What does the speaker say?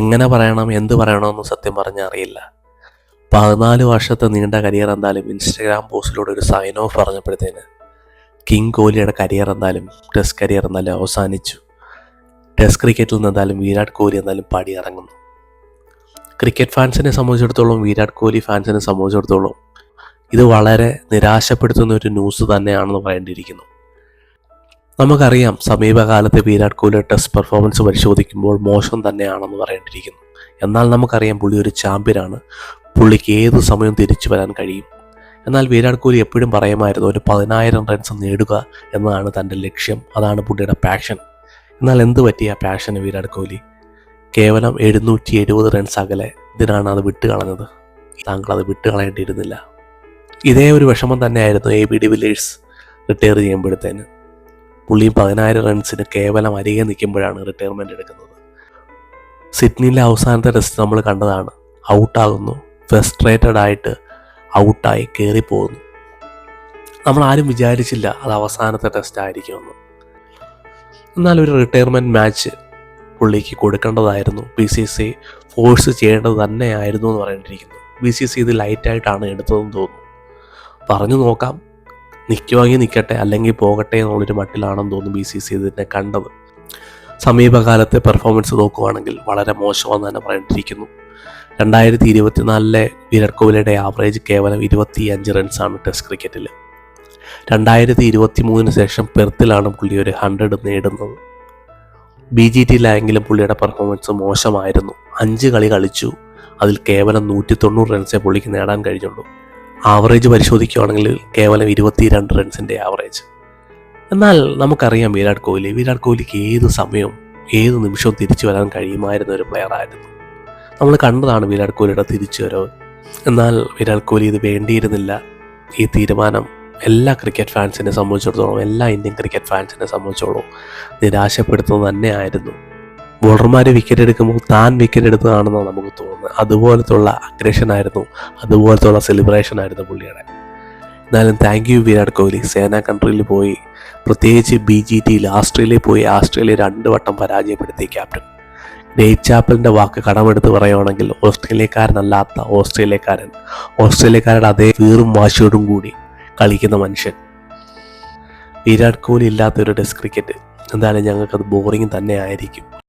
എങ്ങനെ പറയണം എന്ത് പറയണമെന്ന് സത്യം പറഞ്ഞാൽ അറിയില്ല. പതിനാല് വർഷത്തെ നീണ്ട കരിയർ എന്തായാലും ഇൻസ്റ്റഗ്രാം പോസ്റ്റിലൂടെ ഒരു സൈൻ ഓഫ് പറഞ്ഞപ്പോഴത്തേന് കിങ് കോഹ്ലിയുടെ കരിയർ എന്തായാലും ടെസ്റ്റ് കരിയർ എന്തായാലും അവസാനിച്ചു. ടെസ്റ്റ് ക്രിക്കറ്റിൽ നിന്ന് എന്തായാലും വിരാട് കോഹ്ലി പാടി ഇറങ്ങുന്നു ക്രിക്കറ്റ് ഫാൻസിനെ സംബന്ധിച്ചിടത്തോളം വിരാട് കോഹ്ലി ഫാൻസിനെ സംബന്ധിച്ചിടത്തോളം ഇത് വളരെ നിരാശപ്പെടുത്തുന്ന ഒരു ന്യൂസ് തന്നെയാണെന്ന് പറയേണ്ടിയിരിക്കുന്നു. നമുക്കറിയാം സമീപകാലത്തെ വിരാട് കോഹ്ലി ടെസ്റ്റ് പെർഫോമൻസ് പരിശോധിക്കുമ്പോൾ മോശം തന്നെയാണെന്ന് പറയേണ്ടിയിരിക്കുന്നു. എന്നാൽ നമുക്കറിയാം പുള്ളി ഒരു ചാമ്പ്യനാണ്. പുള്ളിക്ക് ഏത് സമയവും തിരിച്ചു വരാൻ കഴിയും. എന്നാൽ വിരാട് കോഹ്ലി എപ്പോഴും പറയുമായിരുന്നു ഒരു പതിനായിരം റൺസ് നേടുക എന്നതാണ് തന്റെ ലക്ഷ്യം. അതാണ് പുള്ളിയുടെ പാഷൻ എന്നാൽ എന്ത് പറ്റിയ പാഷന് വിരാട് കോഹ്ലി? കേവലം എഴുന്നൂറ്റി എഴുപത് റൺസ് അകലെ ഇതിനാണ് അത് വിട്ട് കളഞ്ഞത് താങ്കൾ അത് വിട്ട് കളയേണ്ടിയിരുന്നില്ല ഇതേ ഒരു വിഷമം തന്നെയായിരുന്നു A B de Villiers retire ചെയ്യുമ്പോഴത്തേന്. പുള്ളിയും പതിനായിരം റൺസിന് കേവലം അരികെ നിൽക്കുമ്പോഴാണ് റിട്ടയർമെന്റ് എടുക്കുന്നത്. സിഡ്നിയിലെ അവസാനത്തെ ടെസ്റ്റ് നമ്മൾ കണ്ടതാണ്. ഔട്ടാകുന്നു. ഫ്രസ്ട്രേറ്റഡ് ആയിട്ട് ഔട്ടായി കയറിപ്പോകുന്നു നമ്മൾ ആരും വിചാരിച്ചില്ല അത് അവസാനത്തെ ടെസ്റ്റ് ആയിരിക്കുമെന്ന്. എന്നാൽ ഒരു റിട്ടയർമെന്റ് മാച്ച് പുള്ളിക്ക് കൊടുക്കേണ്ടതായിരുന്നു. ബി സി സി ഫോഴ്സ് ചെയ്യേണ്ടത് തന്നെയായിരുന്നു എന്ന് പറയേണ്ടിയിരിക്കുന്നു ബി സി സി ഇത് ലൈറ്റായിട്ടാണ് എടുത്തതെന്ന് തോന്നുന്നു. പറഞ്ഞു നോക്കാം. നിൽക്കുവാങ്കിൽ നിൽക്കട്ടെ അല്ലെങ്കിൽ പോകട്ടെ എന്നുള്ളൊരു മട്ടിലാണെന്ന് തോന്നുന്നു ബി സി സി ഇതിനെ കണ്ടത്. സമീപകാലത്തെ പെർഫോമൻസ് നോക്കുവാണെങ്കിൽ വളരെ മോശമെന്ന് തന്നെ പറയേണ്ടിയിരിക്കുന്നു. രണ്ടായിരത്തി ഇരുപത്തിനാലിലെ വിരാട് കോഹ്ലിയുടെ ആവറേജ് കേവലം ഇരുപത്തി അഞ്ച് റൺസാണ് ടെസ്റ്റ് ക്രിക്കറ്റിൽ രണ്ടായിരത്തി ഇരുപത്തി മൂന്നിന് ശേഷം പെർത്തിലാണ് പുള്ളി ഒരു ഹൺഡ്രഡ് നേടുന്നത്. ബി ജി ടിയിലായെങ്കിലും പുള്ളിയുടെ പെർഫോമൻസ് മോശമായിരുന്നു. അഞ്ച് കളി കളിച്ചു. അതിൽ കേവലം നൂറ്റി തൊണ്ണൂറ് റൺസേ പുള്ളിക്ക് നേടാൻ കഴിഞ്ഞുള്ളൂ. ആവറേജ് പരിശോധിക്കുകയാണെങ്കിൽ കേവലം ഇരുപത്തി രണ്ട് റൺസിന്റെ ആവറേജ് എന്നാൽ നമുക്കറിയാം വിരാട് കോഹ്ലി. വിരാട് കോഹ്ലിക്ക് ഏത് സമയവും ഏത് നിമിഷവും തിരിച്ചു വരാൻ കഴിയുമായിരുന്ന ഒരു പ്ലെയർ ആയിരുന്നു. നമ്മൾ കണ്ടതാണ് വിരാട് കോഹ്ലിയുടെ തിരിച്ചു വരവ് എന്നാൽ വിരാട് കോഹ്ലി ഇത് വേണ്ടിയിരുന്നില്ല. ഈ തീരുമാനം എല്ലാ ക്രിക്കറ്റ് ഫാൻസിനെ സംബന്ധിച്ചിടത്തോളം എല്ലാ ഇന്ത്യൻ ക്രിക്കറ്റ് ഫാൻസിനെ സംബന്ധിച്ചോളം നിരാശപ്പെടുത്തുന്നത് തന്നെയായിരുന്നു. ബോളർമാർ വിക്കറ്റ് എടുക്കുമ്പോൾ താൻ വിക്കറ്റ് എടുത്തതാണെന്നാണ് നമുക്ക് തോന്നുന്നത്. അതുപോലത്തുള്ള അഗ്രഷൻ ആയിരുന്നു. അതുപോലത്തുള്ള സെലിബ്രേഷൻ ആയിരുന്നു പുള്ളിയുടെ. എന്നാലും താങ്ക് യു വിരാട് കോഹ്ലി. സേന കൺട്രിയിൽ പോയി പ്രത്യേകിച്ച് ബി ജി ടിയിൽ ആസ്ട്രേലിയയിൽ പോയി ആസ്ട്രേലിയ രണ്ട് വട്ടം പരാജയപ്പെടുത്തി ക്യാപ്റ്റൻ ഡേറ്റ് ചാപ്പലിന്റെ വാക്ക് കടമെടുത്ത് പറയുവാണെങ്കിൽ ഓസ്ട്രേലിയക്കാരനല്ലാത്ത ഓസ്ട്രേലിയക്കാരൻ. ഓസ്ട്രേലിയക്കാരുടെ അതേ വീറും വാശിയോടും കൂടി കളിക്കുന്ന മനുഷ്യൻ. വിരാട് കോഹ്ലി ഇല്ലാത്ത ഒരു ടെസ്റ്റ് ക്രിക്കറ്റ് എന്തായാലും ഞങ്ങൾക്കത് ബോറിംഗ് തന്നെ ആയിരിക്കും.